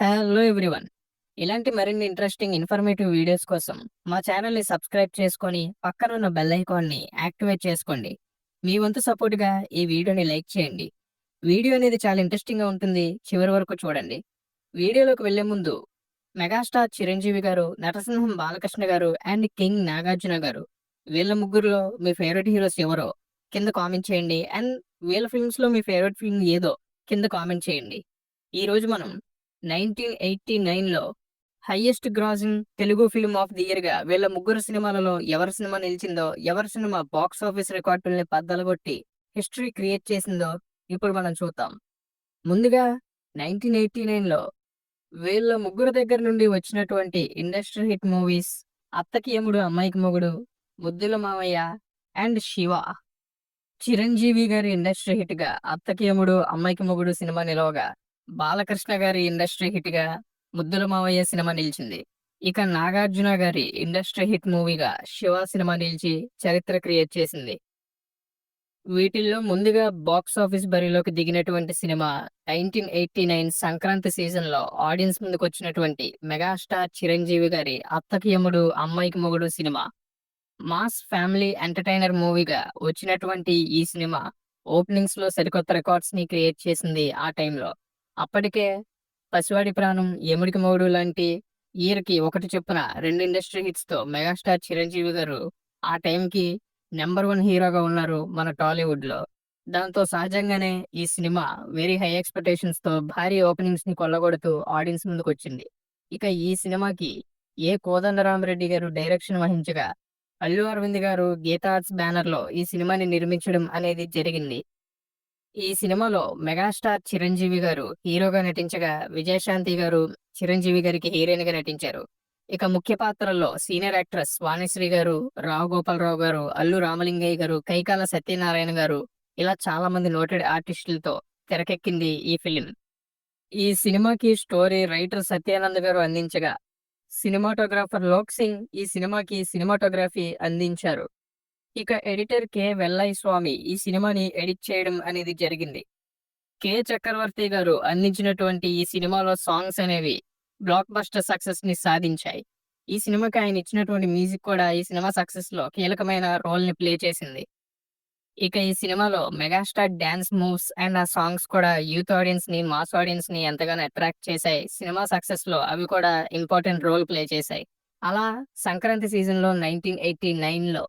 Hello everyone. ఇలాంటి మరిన్ని interesting informative videos కోసం మా ఛానల్‌ని సబ్స్క్రైబ్ చేసుకొని పక్కనున్న బెల్ ఐకాన్‌ని యాక్టివేట్ చేసుకోండి. మీ వంతు సపోర్ట్‌గా ఈ వీడియోని లైక్ చేయండి. వీడియో అనేది చాలా ఇంట్రెస్టింగ్‌గా ఉంటుంది. చివరి వరకు చూడండి. వీడియోలోకి వెళ్ళే ముందు మెగాస్టార్ చిరంజీవి గారు, నటసింహం బాలకృష్ణ గారు అండ్ కింగ్ నాగార్జున గారు వీళ్ళ ముగ్గురులో మీ ఫేవరెట్ హీరోస్ ఎవరో కింద కామెంట్ చేయండి. అండ్ వీళ్ళ ఫిల్మ్స్‌లో మీ ఫేవరెట్ ఫిల్మ్ ఏదో కింద కామెంట్ చేయండి. ఈరోజు మనం 1989లో highest grossing Telugu film of the ఇయర్‌గా వీళ్ళ ముగ్గురు సినిమాలలో ఎవరి సినిమా నిలిచిందో, ఎవరి సినిమా బాక్స్ ఆఫీస్ రికార్డుల్ని పద్దలగొట్టి హిస్టరీ క్రియేట్ చేసిందో ఇప్పుడు మనం చూద్దాం. ముందుగా 1989లో వీళ్ళ ముగ్గురు దగ్గర నుండి వచ్చినటువంటి ఇండస్ట్రీ హిట్ మూవీస్ 'అత్తకి యముడు అమ్మాయికి మొగుడు', 'ముద్దుల మావయ్య' అండ్ 'శివ'. చిరంజీవి గారి ఇండస్ట్రీ హిట్‌గా 'అత్తకి యముడు అమ్మాయికి మొగుడు' సినిమా నిలవగా, బాలకృష్ణ గారి ఇండస్ట్రీ హిట్‌గా 'ముద్దుల మావయ్య' సినిమా నిలిచింది. ఇక నాగార్జున గారి ఇండస్ట్రీ హిట్ మూవీగా 'శివ' సినిమా నిలిచి చరిత్ర క్రియేట్ చేసింది. వీటిల్లో ముందుగా బాక్స్ ఆఫీస్ బరిలోకి దిగినటువంటి సినిమా 1989 సంక్రాంతి సీజన్‌లో ఆడియన్స్ ముందుకు వచ్చినటువంటి మెగాస్టార్ చిరంజీవి గారి 'అత్తకి యముడు అమ్మాయికి మొగుడు' సినిమా. మాస్ ఫ్యామిలీ ఎంటర్‌టైనర్ మూవీగా వచ్చినటువంటి ఈ సినిమా ఓపెనింగ్స్‌లో సరికొత్త రికార్డ్స్‌ని క్రియేట్ చేసింది ఆ టైంలో. అప్పటికే 'పసివాడి ప్రాణం', ఏముడికి మొగుడు' లాంటి ఇయర్‌కి ఒకటి చొప్పున రెండు ఇండస్ట్రీ హిట్స్తో మెగాస్టార్ చిరంజీవి గారు ఆ టైంకి నెంబర్ వన్ హీరోగా ఉన్నారు మన టాలీవుడ్లో దాంతో సహజంగానే ఈ సినిమా వెరీ హై ఎక్స్‌పెక్టేషన్స్‌తో భారీ ఓపెనింగ్స్ని కొల్లగొడుతూ ఆడియన్స్ ముందుకొచ్చింది. ఇక ఈ సినిమాకి ఏ. కోదండరామరెడ్డి గారు డైరెక్షన్ వహించగా, అల్లు అరవింద్ గారు గీతా ఆర్ట్స్ బ్యానర్‌లో ఈ సినిమాని నిర్మించడం అనేది జరిగింది. ఈ సినిమాలో మెగాస్టార్ చిరంజీవి గారు హీరోగా నటించగా, విజయశాంతి గారు చిరంజీవి గారికి హీరోయిన్గా నటించారు. ఇక ముఖ్య పాత్రల్లో సీనియర్ యాక్ట్రెస్ వాణిశ్రీ గారు, రావు గోపాలరావు గారు, అల్లు రామలింగయ్య గారు, కైకాల సత్యనారాయణ గారు ఇలా చాలా మంది నోటెడ్ ఆర్టిస్టులతో తెరకెక్కింది ఈ ఫిల్మ్. ఈ సినిమాకి స్టోరీ రైటర్ సత్యానంద్ గారు అందించగా, సినిమాటోగ్రాఫర్ లోక్ సింగ్ ఈ సినిమాకి సినిమాటోగ్రఫీ అందించారు. ఇక ఎడిటర్ కె. వెల్లయ్య స్వామి ఈ సినిమాని ఎడిట్ చేయడం అనేది జరిగింది. కె. చక్రవర్తి గారు అందించినటువంటి ఈ సినిమాలో సాంగ్స్ అనేవి బ్లాక్ బస్టర్ సక్సెస్‌ని సాధించాయి. ఈ సినిమాకి ఆయన ఇచ్చినటువంటి మ్యూజిక్ కూడా ఈ సినిమా సక్సెస్లో కీలకమైన రోల్‌ని ప్లే చేసింది. ఇక ఈ సినిమాలో మెగాస్టార్ డాన్స్ మూవ్స్ అండ్ ఆ సాంగ్స్ కూడా యూత్ ఆడియన్స్‌ని, మాస్ ఆడియన్స్‌ని ఎంతగానో అట్రాక్ట్ చేశాయి. సినిమా సక్సెస్లో అవి కూడా ఇంపార్టెంట్ రోల్ ప్లే చేశాయి. అలా సంక్రాంతి సీజన్‌లో 1989లో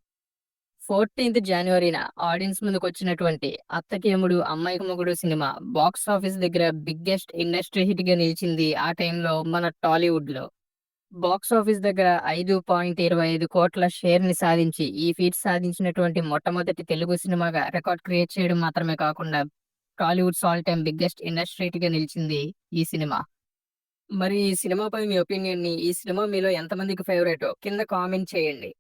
14థ్ జనవరిన ఆడియన్స్ ముందుకొచ్చినటువంటి 'అత్తకి యముడు అమ్మాయికి మొగుడు' సినిమా బాక్స్ ఆఫీస్ దగ్గర బిగ్గెస్ట్ ఇండస్ట్రీ హిట్గా నిలిచింది ఆ టైంలో మన టాలీవుడ్లో బాక్స్ ఆఫీస్ దగ్గర 5.25 కోట్ల షేర్ని సాధించి ఈ ఫీట్ సాధించినటువంటి మొట్టమొదటి తెలుగు సినిమాగా రికార్డ్ క్రియేట్ చేయడం మాత్రమే కాకుండా Tollywood all time biggest industry హిట్‌గా నిలిచింది ఈ సినిమా. మరి ఈ సినిమాపై మీ ఒపీనియన్‌ని, ఈ సినిమా మీలో ఎంతమందికి ఫేవరెట్ కింద కామెంట్ చేయండి.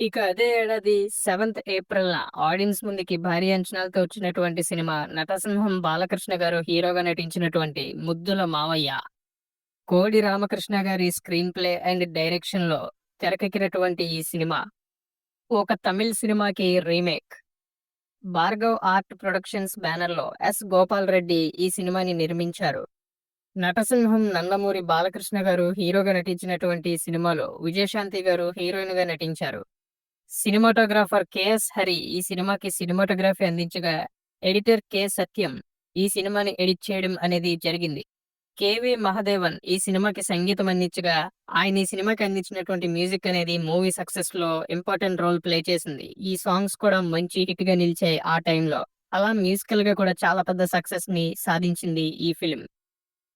ఇక అదే ఏడాది 7థ్ ఏప్రిల్‌న ఆడియన్స్ ముందుకి భారీ అంచనాలతో వచ్చినటువంటి సినిమా నటసింహం బాలకృష్ణ గారు హీరోగా నటించినటువంటి 'ముద్దుల మావయ్య'. కోడి రామకృష్ణ గారి స్క్రీన్ ప్లే అండ్ డైరెక్షన్లో తెరకెక్కినటువంటి ఈ సినిమా ఒక తమిళ్ సినిమాకి రీమేక్. భార్గవ్ ఆర్ట్ ప్రొడక్షన్స్ బ్యానర్‌లో ఎస్. గోపాల్ రెడ్డి ఈ సినిమాని నిర్మించారు. నటసింహం నందమూరి బాలకృష్ణ గారు హీరోగా నటించినటువంటి ఈ సినిమాలో విజయశాంతి గారు హీరోయిన్గా నటించారు. సినిమాటోగ్రాఫర్ కె.ఎస్. హరి ఈ సినిమాకి సినిమాటోగ్రఫీ అందించగా, ఎడిటర్ కె. సత్యం ఈ సినిమాని ఎడిట్ చేయడం అనేది జరిగింది. కె.వి. మహదేవన్ ఈ సినిమాకి సంగీతం అందించగా, ఆయన ఈ సినిమాకి అందించినటువంటి మ్యూజిక్ అనేది మూవీ సక్సెస్లో ఇంపార్టెంట్ రోల్ ప్లే చేసింది. ఈ సాంగ్స్ కూడా మంచి హిట్గా నిలిచాయి ఆ టైంలో. అలా మ్యూజికల్గా కూడా చాలా పెద్ద సక్సెస్ని సాధించింది ఈ ఫిల్మ్.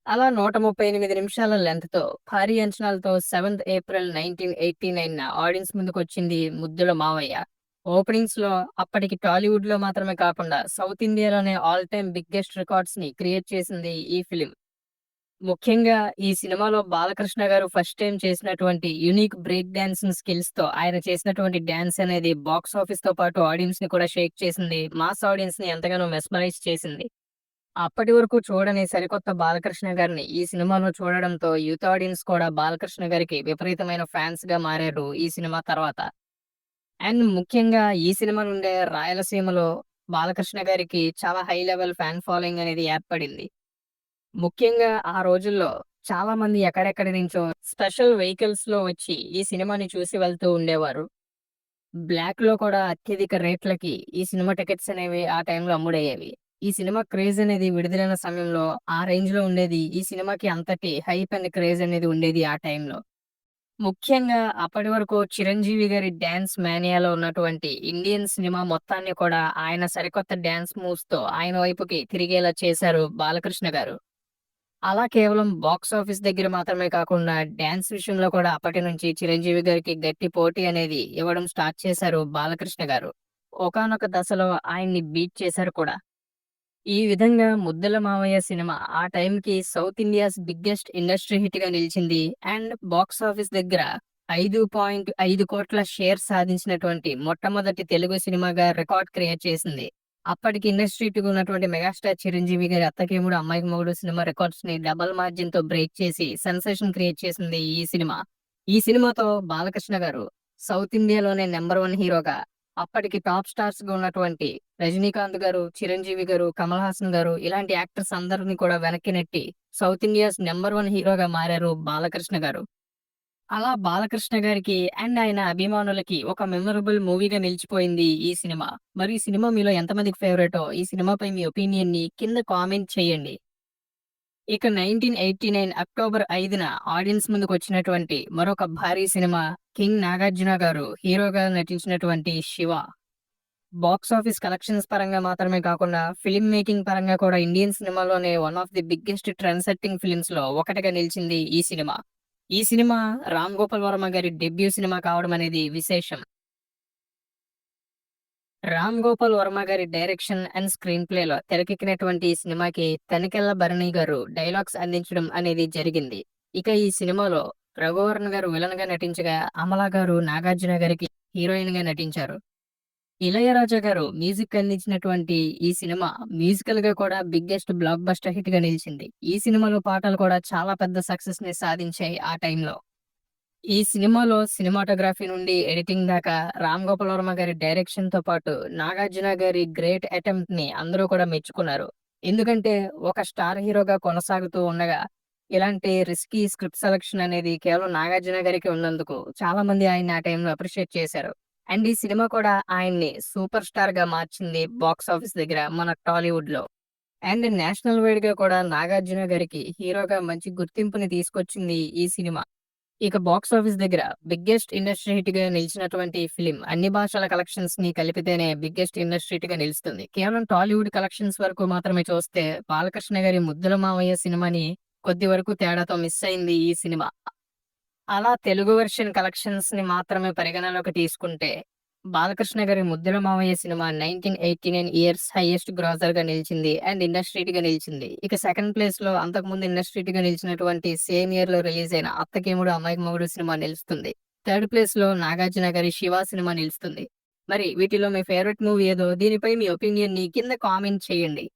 అలా 138 నిమిషాల లెంత్తో భారీ అంచనాలతో సెవెంత్ ఏప్రిల్ 1989న ఆడియన్స్ ముందుకు వచ్చింది 'ముద్దుల మావయ్య'. ఓపెనింగ్స్లో అప్పటికి టాలీవుడ్లో మాత్రమే కాకుండా సౌత్ ఇండియాలోనే ఆల్ టైమ్ బిగ్గెస్ట్ రికార్డ్స్ని క్రియేట్ చేసింది ఈ ఫిలిం ముఖ్యంగా ఈ సినిమాలో బాలకృష్ణ గారు ఫస్ట్ టైం చేసినటువంటి యూనిక్ బ్రేక్ డాన్సింగ్ స్కిల్స్‌తో ఆయన చేసినటువంటి డాన్స్ అనేది బాక్స్ ఆఫీస్తో పాటు ఆడియన్స్ని కూడా షేక్ చేసింది. మాస్ ఆడియన్స్ని ఎంతగానో మెస్మరైజ్ చేసింది. అప్పటి వరకు చూడని సరికొత్త బాలకృష్ణ గారిని ఈ సినిమాలో చూడడంతో యూత్ ఆడియన్స్ కూడా బాలకృష్ణ గారికి విపరీతమైన ఫ్యాన్స్‌గా మారారు ఈ సినిమా తర్వాత. అండ్ ముఖ్యంగా ఈ సినిమా నుండే రాయలసీమలో బాలకృష్ణ గారికి చాలా హై లెవెల్ ఫ్యాన్ ఫాలోయింగ్ అనేది ఏర్పడింది. ముఖ్యంగా ఆ రోజుల్లో చాలా మంది ఎక్కడెక్కడి నుంచో స్పెషల్ వెహికల్స్‌లో వచ్చి ఈ సినిమాని చూసి వెళ్తూ ఉండేవారు. బ్లాక్‌లో కూడా అత్యధిక రేట్లకి ఈ సినిమా టికెట్స్ అనేవి ఆ టైంలో అమ్ముడయ్యేవి. ఈ సినిమా క్రేజ్ అనేది విడుదలైన సమయంలో ఆ రేంజ్లో ఉండేది. ఈ సినిమాకి అంతటి హైప్ అండ్ క్రేజ్ అనేది ఉండేది ఆ టైంలో. ముఖ్యంగా అప్పటి వరకు 'చిరంజీవి' గారి డ్యాన్స్ మేనియాలో ఉన్నటువంటి ఇండియన్ సినిమా మొత్తాన్ని కూడా ఆయన సరికొత్త డ్యాన్స్ మూవ్స్తో ఆయన వైపుకి తిరిగేలా చేశారు బాలకృష్ణ గారు. అలా కేవలం బాక్స్ ఆఫీస్ దగ్గర మాత్రమే కాకుండా డ్యాన్స్ విషయంలో కూడా అప్పటి నుంచి 'చిరంజీవి' గారికి గట్టి పోటీ అనేది ఇవ్వడం స్టార్ట్ చేశారు బాలకృష్ణ గారు. ఒకానొక దశలో ఆయన్ని బీట్ చేశారు కూడా. ఈ విధంగా 'ముద్దుల మావయ్య' సినిమా ఆ టైంకి సౌత్ ఇండియాస్ బిగ్గెస్ట్ ఇండస్ట్రీ హిట్‌గా నిలిచింది. అండ్ బాక్స్ ఆఫీస్ దగ్గర 5.5 షేర్ సాధించినటువంటి మొట్టమొదటి తెలుగు సినిమాగా రికార్డ్ క్రియేట్ చేసింది. అప్పటికి ఇండస్ట్రీ హిట్‌గా ఉన్నటువంటి మెగాస్టార్ 'చిరంజీవి' గారి 'అత్తకేముడు అమ్మాయికి మొగుడు' సినిమా రికార్డ్స్‌ని డబుల్ మార్జిన్‌తో బ్రేక్ చేసి సెన్సేషన్ క్రియేట్ చేసింది ఈ సినిమా. ఈ సినిమాతో బాలకృష్ణ గారు సౌత్ ఇండియాలోనే నంబర్ 1 హీరోగా అప్పటికి టాప్ స్టార్స్‌గా ఉన్నటువంటి 'రజనీకాంత్' గారు, 'చిరంజీవి' గారు, 'కమల్ హాసన్' గారు ఇలాంటి యాక్టర్స్ అందరిని కూడా వెనక్కి నెట్టి సౌత్ ఇండియాస్ నెంబర్ వన్ హీరోగా మారారు బాలకృష్ణ గారు. అలా బాలకృష్ణ గారికి అండ్ ఆయన అభిమానులకి ఒక మెమొరబుల్ మూవీగా నిలిచిపోయింది ఈ సినిమా. మరి ఈ సినిమా మీలో ఎంతమందికి ఫేవరెటో ఈ సినిమాపై మీ ఒపీనియన్‌ని కింద కామెంట్ చేయండి. ఇక 1989 అక్టోబర్ ఐదున ఆడియన్స్ ముందుకు వచ్చినటువంటి మరొక భారీ సినిమా 'కింగ్ నాగార్జున' గారు హీరోగా నటించినటువంటి 'శివ'. బాక్స్ ఆఫీస్ కలెక్షన్స్ పరంగా మాత్రమే కాకుండా ఫిల్మ్ మేకింగ్ పరంగా కూడా ఇండియన్ సినిమాలోనే one of the biggest trend setting ఫిల్మ్స్‌లో ఒకటిగా నిలిచింది ఈ సినిమా. ఈ సినిమా రామ్ గోపాల్ వర్మ గారి డెబ్యూ సినిమా కావడం అనేది విశేషం. రామ్ గోపాల్ వర్మ గారి డైరెక్షన్ అండ్ స్క్రీన్ ప్లేలో తెరకెక్కినటువంటి ఈ సినిమాకి తనికెళ్ళ భరణి గారు డైలాగ్స్ అందించడం అనేది జరిగింది. ఇక ఈ సినిమాలో రఘువరన్ గారు విలన్గా నటించగా, అమల గారు నాగార్జున గారికి హీరోయిన్గా నటించారు. ఇళయరాజా గారు మ్యూజిక్ అందించినటువంటి ఈ సినిమా మ్యూజికల్గా కూడా బిగ్గెస్ట్ బ్లాక్ బస్టర్ హిట్‌గా నిలిచింది. ఈ సినిమాలో పాటలు కూడా చాలా పెద్ద సక్సెస్ని సాధించాయి ఆ టైంలో. ఈ సినిమాలో సినిమాటోగ్రఫీ నుండి ఎడిటింగ్ దాకా రామ్ గోపాల్ వర్మ గారి డైరెక్షన్తో పాటు నాగార్జున గారి గ్రేట్ అటెంప్ట్ని అందరూ కూడా మెచ్చుకున్నారు. ఎందుకంటే ఒక స్టార్ హీరోగా కొనసాగుతూ ఉండగా ఇలాంటి రిస్కీ స్క్రిప్ట్ సెలక్షన్ అనేది కేవలం నాగార్జున గారికి ఉన్నందుకు చాలా మంది ఆయన్ని ఆ టైంలో అప్రిషియేట్ చేశారు. అండ్ ఈ సినిమా కూడా ఆయన్ని సూపర్ స్టార్గా మార్చింది బాక్స్ ఆఫీస్ దగ్గర మన టాలీవుడ్లో అండ్ నేషనల్ వైడ్గా కూడా నాగార్జున గారికి హీరోగా మంచి గుర్తింపుని తీసుకొచ్చింది ఈ సినిమా. ఇక బాక్స్ ఆఫీస్ దగ్గర బిగ్గెస్ట్ ఇండస్ట్రీ హిట్గా నిలిచినటువంటి ఫిలిం అన్ని భాషల కలెక్షన్స్ని కలిపితేనే బిగ్గెస్ట్ ఇండస్ట్రీ హిట్‌గా నిలుస్తుంది. కేవలం టాలీవుడ్ కలెక్షన్స్ వరకు మాత్రమే చూస్తే బాలకృష్ణ గారి 'ముద్దుల మావయ్య' సినిమాని కొద్ది వరకు తేడాతో మిస్ అయింది ఈ సినిమా. అలా తెలుగు వెర్షన్ కలెక్షన్స్ని మాత్రమే పరిగణనలోకి తీసుకుంటే బాలకృష్ణ గారి ముద్దల మావయ్య' సినిమా 1989 ఇయర్స్ హైయెస్ట్ గ్రాసర్‌గా నిలిచింది అండ్ ఇండస్ట్రీట్గా నిలిచింది. ఇక సెకండ్ ప్లేస్లో అంతకు అంతకుముందు ఇండస్ట్రీట్గా నిలిచినటువంటి సేమ్ ఇయర్లో రిలీజ్ అయిన 'అత్తకేముడు అమ్మాయికి మొగుడు' సినిమా నిలుస్తుంది. థర్డ్ ప్లేస్‌లో నాగార్జున గారి 'శివ' సినిమా నిలుస్తుంది. మరి వీటిలో మీ ఫేవరెట్ మూవీ ఏదో దీనిపై మీ ఒపీనియన్ని కింద కామెంట్ చేయండి.